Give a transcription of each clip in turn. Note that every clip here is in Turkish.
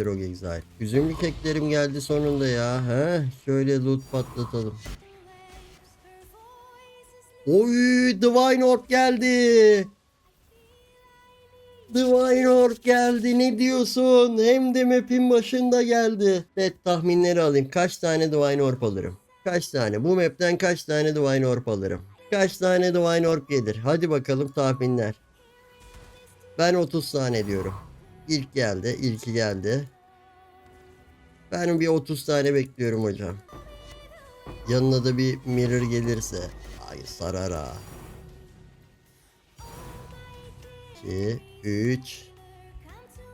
o Exile. Üzümlü keklerim geldi sonunda ya. He? Şöyle loot patlatalım. Oy Divine Orb geldi. Divine Orb geldi ne diyorsun? Hem de map'in başında geldi. Net tahminleri alayım. Kaç tane Divine Orb alırım? Kaç tane? Bu map'ten kaç tane Divine Orb alırım? Kaç tane Divine Orb gelir? Hadi bakalım tahminler. Ben 30 tane diyorum. İlk geldi. ilki geldi. Ben bir 30 tane bekliyorum hocam. Yanına da bir mirror gelirse. Ay sarar ha. 2, 3.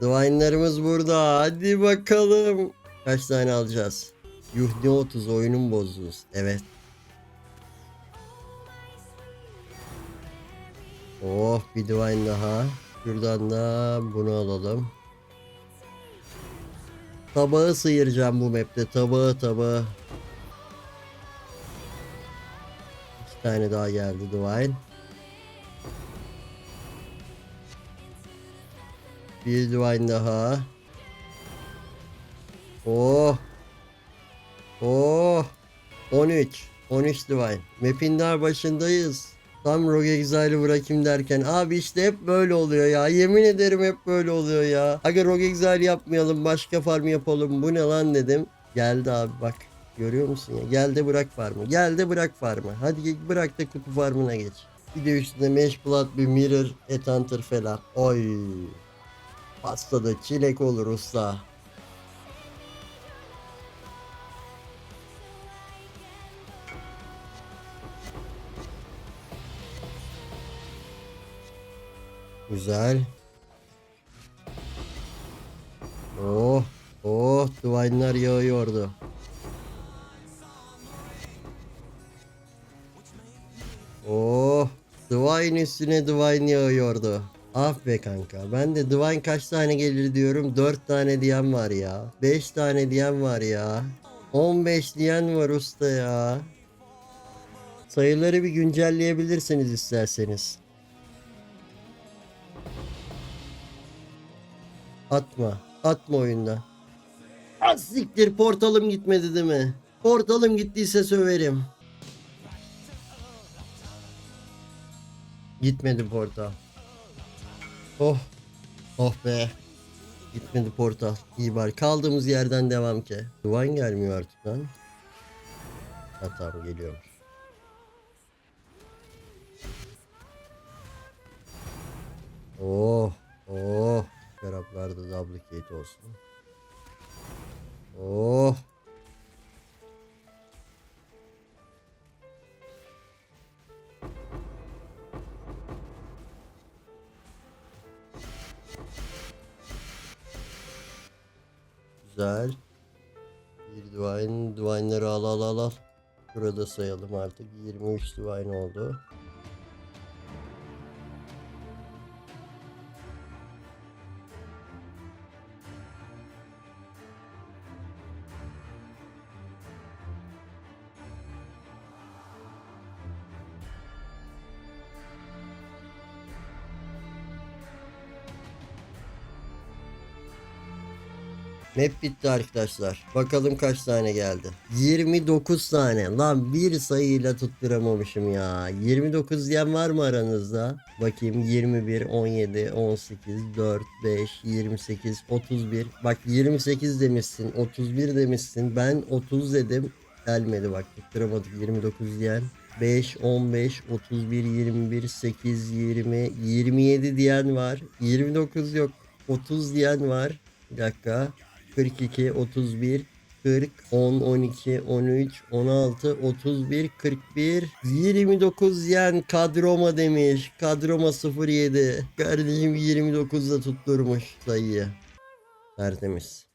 Divine'larımız burada. Hadi bakalım. Kaç tane alacağız? Yuh ne 30 oyunun bozdunuz. Evet. Oh bir divine daha. Şuradan da bunu alalım. Tabağı sıyıracağım bu map'te. Tabağı tabağı. İki tane daha geldi Divine. Bir Divine daha. Oh. Oh. 13. 13 Divine. Map'in daha başındayız. Tam Rogue Exile'ı bırakayım derken abi işte hep böyle oluyor ya. Yemin ederim hep böyle oluyor ya. Aga Rogue Exile yapmayalım başka farm yapalım. Bu ne lan dedim. Geldi abi bak. Görüyor musun ya? Gel de bırak farmı. Gel de bırak farmı. Hadi bırak da kutu farmına geç. Bir de üstüne Mesh Blood bir Mirror, Etanter falan. Oy. Pasta da çilek olur usta. Güzel. Oh, oh, divine'lar yağıyordu. Oh, divine üstüne divine yağıyordu. Ah be kanka. Ben de divine kaç tane gelir diyorum. 4 tane diyen var ya. 5 tane diyen var ya. 15 diyen var usta ya. Sayıları bir güncelleyebilirsiniz isterseniz. Atma. Atma oyunda. Az siktir portalım gitmedi değil mi? Portalım gittiyse söverim. Gitmedi portal. Oh. Oh be. Gitmedi portal. İyi bari. Kaldığımız yerden devam ki. Duvan gelmiyor artık lan. Ha tamam geliyormuş. Oh. Duplicate olsun. Oh. Güzel. Bir divine, divine'ları al al al al. Burada sayalım artık. 23 divine oldu. Map bitti arkadaşlar. Bakalım kaç tane geldi. 29 tane. Lan bir sayıyla tutturamamışım ya. 29 diyen var mı aranızda? Bakayım 21, 17, 18, 4, 5, 28, 31. Bak 28 demişsin, 31 demişsin. Ben 30 dedim. Gelmedi bak tutturamadık 29 diyen. 5, 15, 31, 21, 8, 20, 27 diyen var. 29 yok. 30 diyen var. Bir dakika. 42, 31, 40, 10, 12, 13, 16, 31, 41, 29 yen kadroma demiş. Kadroma 07. Kardeşim 29'da tutturmuş sayıyı. Tertemiz.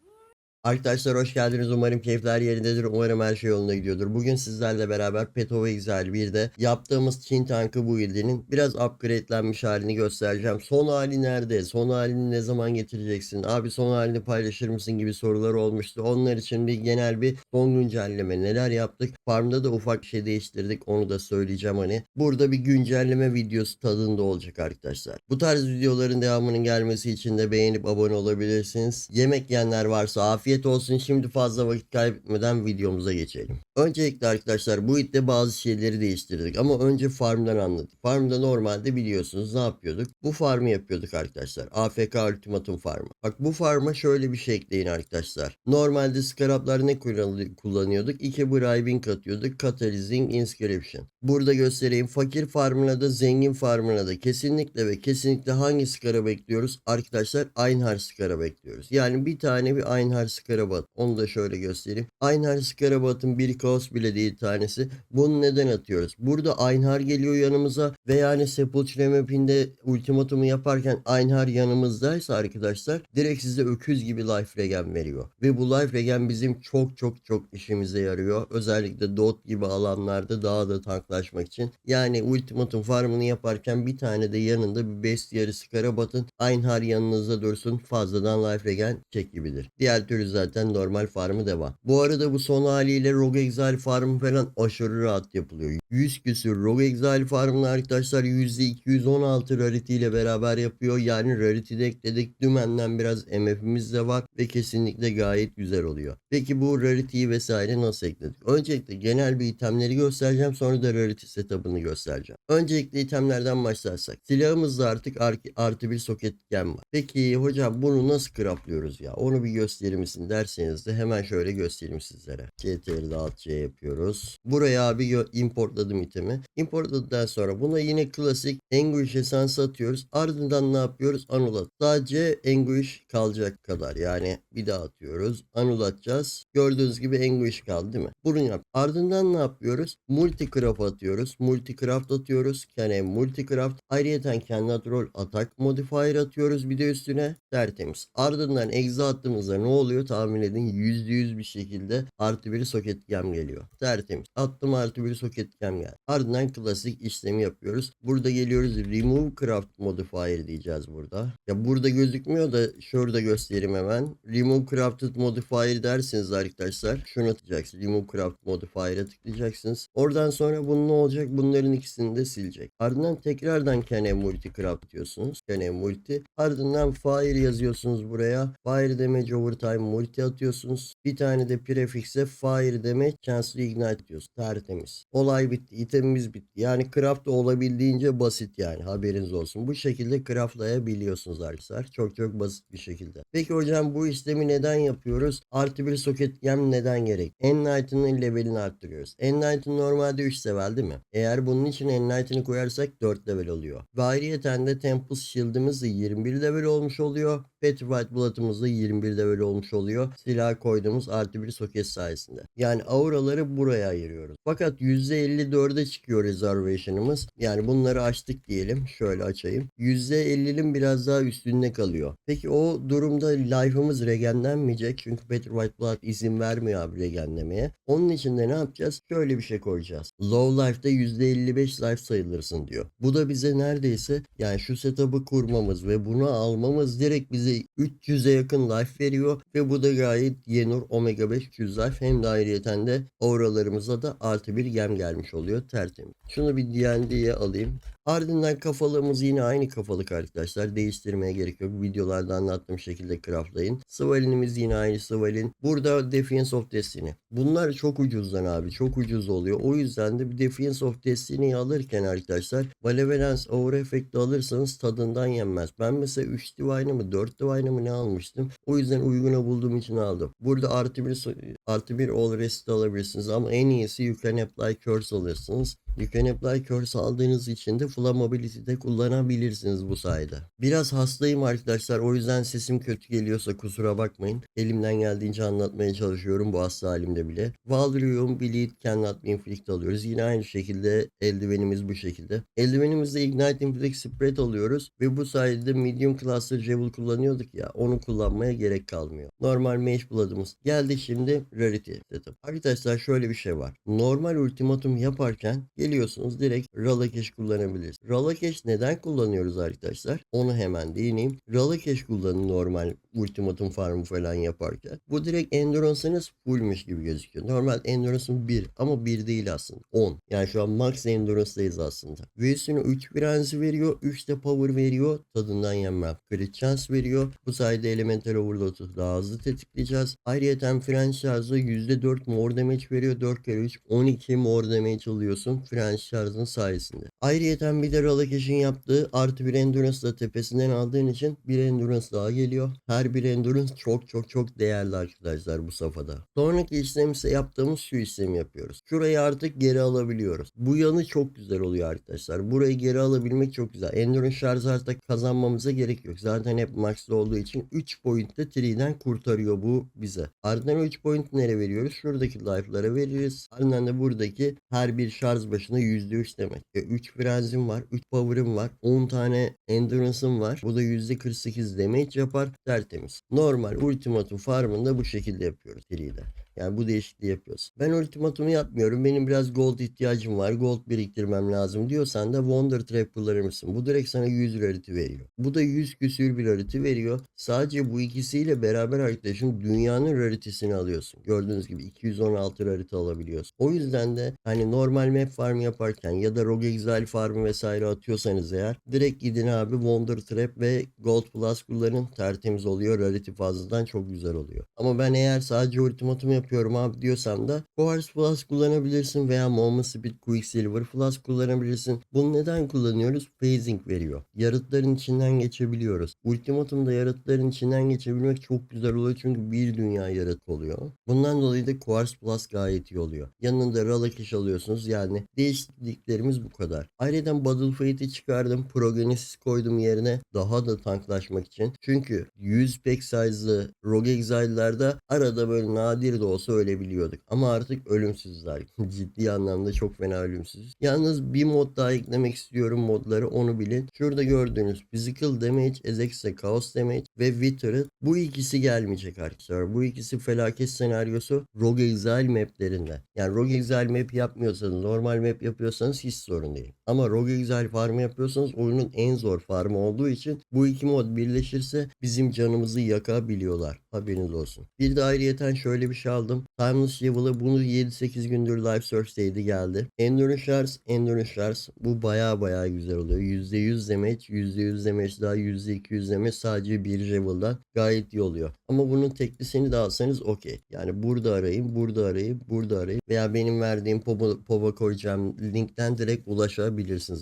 Arkadaşlar hoş geldiniz. Umarım keyifler yerindedir. Umarım her şey yolunda gidiyordur. Bugün sizlerle beraber Petova Exile 1'de yaptığımız Çin tankı bu build'inin biraz upgradelenmiş halini göstereceğim. Son hali nerede? Son halini ne zaman getireceksin? Abi son halini paylaşır mısın gibi sorular olmuştu. Onlar için bir genel bir son güncelleme. Neler yaptık? Farmda da ufak bir şey değiştirdik. Onu da söyleyeceğim hani. Burada bir güncelleme videosu tadında olacak arkadaşlar. Bu tarz videoların devamının gelmesi için de beğenip abone olabilirsiniz. Yemek yiyenler varsa afiyet olsun. Şimdi fazla vakit kaybetmeden videomuza geçelim. Öncelikle arkadaşlar bu itte bazı şeyleri değiştirdik ama önce farmdan anladık. Farmda normalde biliyorsunuz ne yapıyorduk? Bu farmı yapıyorduk arkadaşlar. AFK Ultimatum farmı. Bak bu farma şöyle bir şey ekleyin arkadaşlar. Normalde scarablar ne kullan- kullanıyorduk? İki bribing atıyorduk. Catalyzing Inscription. Burada göstereyim. Fakir farmına da zengin farmına da kesinlikle ve kesinlikle hangi skara bekliyoruz? Arkadaşlar Einhar skara bekliyoruz. Yani bir tane bir Einhar skarabat. Onu da şöyle göstereyim. Einhar skarabatın bir kaos bile değil tanesi. Bunu neden atıyoruz? Burada Einhar geliyor yanımıza ve yani Sepulchre mapinde ultimatumu yaparken Einhar yanımızdaysa arkadaşlar direkt size öküz gibi life regen veriyor. Ve bu life regen bizim çok çok çok işimize yarıyor. Özellikle dot gibi alanlarda daha da tanklaşmak için. Yani ultimatum farmını yaparken bir tane de yanında bir bestiary skara batın. Einhar yanınızda dursun fazladan life regen çek gibidir. Diğer türlü zaten normal farmı devam. Bu arada bu son haliyle Rogue Exile farmı falan aşırı rahat yapılıyor. 100 küsür Rogue Exile farmını arkadaşlar %216 rarity ile beraber yapıyor. Yani rarity de ekledik. Dümenden biraz MF'imiz de var ve kesinlikle gayet güzel oluyor. Peki bu rarity'yi vesaire nasıl ekledik? Öncelikle genel bir itemleri göstereceğim sonra da rarity setup'ını göstereceğim. Öncelikle itemlerden başlarsak. Silahımızda artık ar- artı bir soket var. Peki hocam bunu nasıl craftlıyoruz ya? Onu bir gösterir misin derseniz de hemen şöyle göstereyim sizlere. CTR'de alt C yapıyoruz. Buraya abi importladım itemi. Importladıktan sonra buna yine klasik Anguish Essence atıyoruz. Ardından ne yapıyoruz? Anulat. Sadece Anguish kalacak kadar. Yani bir daha atıyoruz. Anulatacağız. Gördüğünüz gibi Anguish kaldı değil mi? Bunu yap. Ardından ne yapıyoruz? Multicraft atıyoruz. Multicraft atıyoruz. Yani Multicraft. Ayrıyeten kendi rol atak modifier atıyoruz bir de üstüne. Tertemiz. Ardından exe attığımızda ne oluyor? Tahmin edin. %100 bir şekilde artı bir soket gem geliyor. Tertemiz. Attım artı bir soket gem geldi. Ardından klasik işlemi yapıyoruz. Burada geliyoruz. Remove craft modifier diyeceğiz burada. Ya burada gözükmüyor da şurada göstereyim hemen. Remove crafted modifier dersiniz arkadaşlar. Şunu atacaksınız. Remove craft modifier'a tıklayacaksınız. Oradan sonra bunun ne olacak? Bunların ikisini de silecek. Ardından tekrardan kene multi craft diyorsunuz. Kene multi. Ardından fire yazıyorsunuz buraya. Fire damage overtime multi atıyorsunuz. Bir tane de prefix'e fire damage chancellor ignite diyorsunuz. Tertemiz. Olay bitti. itemimiz bitti. Yani craft olabildiğince basit yani. Haberiniz olsun. Bu şekilde craftlayabiliyorsunuz arkadaşlar. Çok çok basit bir şekilde. Peki hocam bu işlemi neden yapıyoruz? Artı bir soket gem neden gerek? Enlighten'ın levelini arttırıyoruz. Enlighten normalde 3 level değil mi? Eğer bunun için Enlighten'ı koyarsak 4 level oluyor. Ve ayrıyeten de Tempest Shield'ımız da 21 level olmuş oluyor. Petrified Blood'ımız da 21 level olmuş oluyor. Silah koyduğumuz artı bir soket sayesinde. Yani auraları buraya ayırıyoruz. Fakat %54'e çıkıyor reservation'ımız. Yani bunları açtık diyelim. Şöyle açayım. %50'nin biraz daha üstünde kalıyor. Peki o durumda life'ımız regenlenmeyecek. Çünkü Petrified Blood izin vermiyor abi regenlemeye. Onun için de ne yapacağız? Şöyle bir şey koyacağız. Low life'da %55 life sayılırsın diyor. Bu da bize neredeyse yani şu setup'ı kurmamız ve bunu almamız direkt bize 300'e yakın life veriyor ve bu da gayet Yenur Omega 5 300 life hem de ayrıyeten de auralarımıza da artı bir gem gelmiş oluyor tertemiz. Şunu bir D&D'ye alayım. Ardından kafalığımız yine aynı kafalık arkadaşlar. Değiştirmeye gerek yok. Videolarda anlattığım şekilde craftlayın. Svalin'imiz yine aynı Svalin. Burada Defiance of Destiny. Bunlar çok ucuzdan abi. Çok ucuz oluyor. O yüzden de bir Defiance of Destiny'yi alırken arkadaşlar Malevolence Over Effect'i alırsanız tadından yenmez. Ben mesela 3 Divine'ı mı 4 Divine'ı mı ne almıştım. O yüzden uyguna bulduğum için aldım. Burada artı bir, artı bir All Rest'i alabilirsiniz ama en iyisi You Can Apply Curse alırsınız. Can apply curse aldığınız için de Flammability'de kullanabilirsiniz bu sayede. Biraz hastayım arkadaşlar o yüzden sesim kötü geliyorsa kusura bakmayın. Elimden geldiğince anlatmaya çalışıyorum bu hasta halimde bile. Valrium, Bleed, Cannot Be Inflict alıyoruz. Yine aynı şekilde eldivenimiz bu şekilde. Eldivenimizde Ignite Inflict Spread alıyoruz ve bu sayede Medium Cluster Jewel kullanıyorduk ya onu kullanmaya gerek kalmıyor. Normal Mage Blood'ımız geldi şimdi Rarity setup. Arkadaşlar şöyle bir şey var. Normal ultimatum yaparken geliyorsunuz direkt Ralakesh kullanabilirsiniz. Ralakesh neden kullanıyoruz arkadaşlar? Onu hemen değineyim. Ralakesh kullanın normal ultimatum farmı falan yaparken. Bu direkt endurance'ınız fullmüş gibi gözüküyor. Normal endurance'ın 1 ama 1 değil aslında. 10. Yani şu an max endurance'dayız aslında. Ve üstüne 3 frenzy veriyor. 3 de power veriyor. Tadından yenmem. Crit chance veriyor. Bu sayede elemental overload'u daha hızlı tetikleyeceğiz. Ayrıca french charge'da %4 more damage veriyor. 4 kere 3 12 more damage alıyorsun french charge'ın sayesinde. Ayrıca bir de Ralakesh'in yaptığı artı bir endurance da tepesinden aldığın için bir endurance daha geliyor. Her bir endurance çok çok çok değerli arkadaşlar bu safhada. Sonraki işlem ise yaptığımız şu işlemi yapıyoruz. Şurayı artık geri alabiliyoruz. Bu yanı çok güzel oluyor arkadaşlar. Burayı geri alabilmek çok güzel. Endurance şarjı artık kazanmamıza gerek yok. Zaten hep max'ta olduğu için 3 point'te 3'den kurtarıyor bu bize. Ardından 3 point nereye veriyoruz? Şuradaki life'lara veririz. Ardından da buradaki her bir şarj başına %3 demek. E, 3 frenzim var, 3 power'ım var, 10 tane endurance'ım var. Bu da %48 damage yapar. Tertemiz. Normal ultimatum farmında bu şekilde yapıyoruz 3'de. Yani bu değişikliği yapıyoruz. Ben ultimatumu yapmıyorum. Benim biraz gold ihtiyacım var. Gold biriktirmem lazım diyorsan da Wonder Trap kullanır mısın? Bu direkt sana 100 rarity veriyor. Bu da 100 küsür bir rarity veriyor. Sadece bu ikisiyle beraber arkadaşın dünyanın rarity'sini alıyorsun. Gördüğünüz gibi 216 rarity alabiliyorsun. O yüzden de hani normal map farm yaparken ya da Rogue Exile farmı vesaire atıyorsanız eğer direkt gidin abi Wonder Trap ve Gold Plus kullanın. Tertemiz oluyor. Rarity fazladan çok güzel oluyor. Ama ben eğer sadece ultimatum yapıyorum abi diyorsam da Quartz Plus kullanabilirsin veya Moment Speed Quicksilver Plus kullanabilirsin. Bunu neden kullanıyoruz? Phasing veriyor. Yaratların içinden geçebiliyoruz. Ultimatum'da yaratların içinden geçebilmek çok güzel oluyor çünkü bir dünya yarat oluyor. Bundan dolayı da Quartz Plus gayet iyi oluyor. Yanında Ralakish alıyorsunuz yani değişikliklerimiz bu kadar. Ayrıca Battle Fate'i çıkardım. Progenesis koydum yerine daha da tanklaşmak için. Çünkü 100 pack size'lı Rogue Exile'larda arada böyle nadir de olsa ölebiliyorduk. Ama artık ölümsüzler. Ciddi anlamda çok fena ölümsüz. Yalnız bir mod daha eklemek istiyorum modları onu bilin. Şurada gördüğünüz Physical Damage, Ezekse Chaos Damage ve Withered. Bu ikisi gelmeyecek arkadaşlar. Bu ikisi felaket senaryosu Rogue Exile maplerinde. Yani Rogue Exile map yapmıyorsanız, normal map yapıyorsanız hiç sorun değil. Ama Rogue Exile farmı yapıyorsanız oyunun en zor farmı olduğu için bu iki mod birleşirse bizim canımızı yakabiliyorlar. Haberiniz olsun. Bir de ayrıyeten şöyle bir şey aldım. Timeless Level'ı bunu 7-8 gündür Live Search'teydi geldi. Endurance Shards, Endurance Shards bu baya baya güzel oluyor. %100 damage, %100 damage daha %200 damage sadece bir level'dan gayet iyi oluyor. Ama bunun teklisini de alsanız okey. Yani burada arayın, burada arayın, burada arayın veya benim verdiğim poba, poba koyacağım linkten direkt ulaşabilirsiniz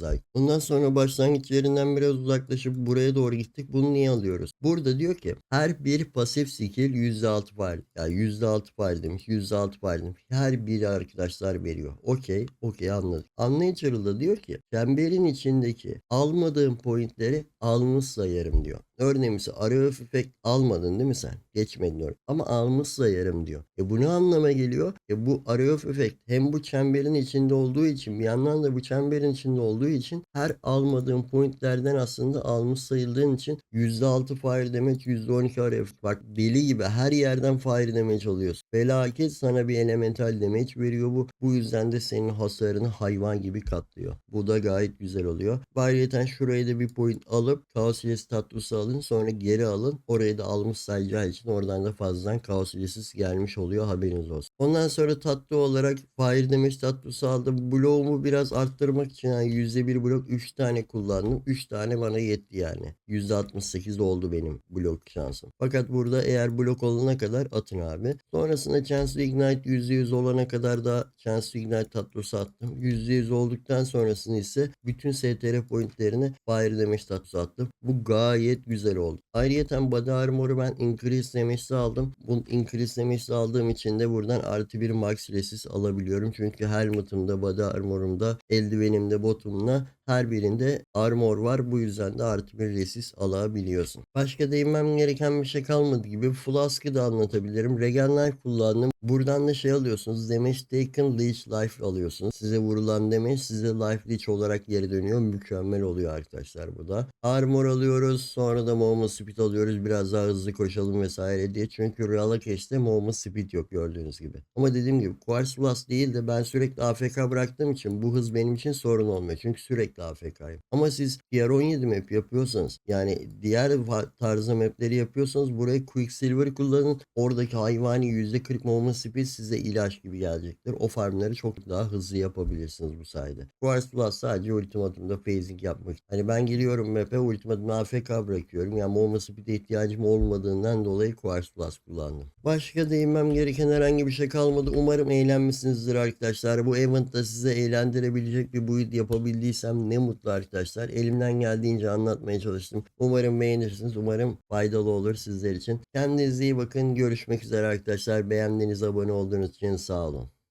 abi. Bundan sonra başlangıç yerinden biraz uzaklaşıp buraya doğru gittik. Bunu niye alıyoruz? Burada diyor ki her bir pasif skill %6 fire. Yani %6 fire demiş, %6 fire demiş. Her biri arkadaşlar veriyor. Okey, okey anladık. Anlayıcı da diyor ki çemberin içindeki almadığım pointleri almış sayarım diyor. Örneğin mesela araya efekt almadın değil mi sen? Geçmedin oraya. Ama almış sayarım diyor. E bu ne anlama geliyor? E bu araya efekt hem bu çemberin içinde olduğu için bir yandan da bu çemberin içinde olduğu için her almadığın pointlerden aslında almış sayıldığın için %6 fire damage %12 araya efekt. Bak deli gibi her yerden fire damage alıyorsun. Felaket sana bir elemental damage veriyor bu. Bu yüzden de senin hasarını hayvan gibi katlıyor. Bu da gayet güzel oluyor. Ayrıca şuraya da bir point alıp Chaos ile statusu alın sonra geri alın. Orayı da almış sayacağı için oradan da fazladan Chaos ilesiz gelmiş oluyor haberiniz olsun. Ondan sonra tatlı olarak Fire Damage tatlısı aldım. Bloğumu biraz arttırmak için yani %1 blok 3 tane kullandım. 3 tane bana yetti yani. %68 oldu benim blok şansım. Fakat burada eğer blok olana kadar atın abi. Sonrasında Chance Ignite %100 olana kadar da Chance Ignite tatlısı attım. %100 olduktan sonrasını ise bütün STR pointlerini Fire Damage tatlısı attım. Bu gayet güzel oldu. Ayrıyeten body armor'u ben increase damage'li aldım. Bu increase damage'li aldığım için de buradan artı bir max resist alabiliyorum. Çünkü helmet'ımda, body armor'umda, eldivenimde, botumla her birinde armor var. Bu yüzden de artı bir resist alabiliyorsun. Başka değinmem gereken bir şey kalmadı gibi. Flask'ı da anlatabilirim. Regen Life kullandım. Buradan da şey alıyorsunuz. Damage Taken Leech Life alıyorsunuz. Size vurulan damage size Life Leech olarak geri dönüyor. Mükemmel oluyor arkadaşlar bu da. Armor alıyoruz. Sonra da Movement Speed alıyoruz. Biraz daha hızlı koşalım vesaire diye. Çünkü Cache'de Movement Speed yok gördüğünüz gibi. Ama dediğim gibi Quartz Plus değil de ben sürekli AFK bıraktığım için bu hız benim için sorun olmuyor. Çünkü sürekli AFK'yım. Ama siz Tier 17 map yapıyorsanız yani diğer tarzı mapleri yapıyorsanız buraya Quicksilver kullanın. Oradaki hayvani %40 movement speed size ilaç gibi gelecektir. O farmları çok daha hızlı yapabilirsiniz bu sayede. Quartz Plus sadece ultimatumda phasing yapmak. Hani ben geliyorum map'e ultimatumda AFK bırakıyorum. Yani movement speed'e ihtiyacım olmadığından dolayı Quartz Plus kullandım. Başka değinmem gereken herhangi bir şey kalmadı. Umarım eğlenmişsinizdir arkadaşlar. Bu eventta size eğlendirebilecek bir build yapabildiysem ne mutlu arkadaşlar. Elimden geldiğince anlatmaya çalıştım. Umarım beğenirsiniz. Umarım faydalı olur sizler için. Kendinize iyi bakın. Görüşmek üzere arkadaşlar. Beğendiğiniz, abone olduğunuz için sağ olun.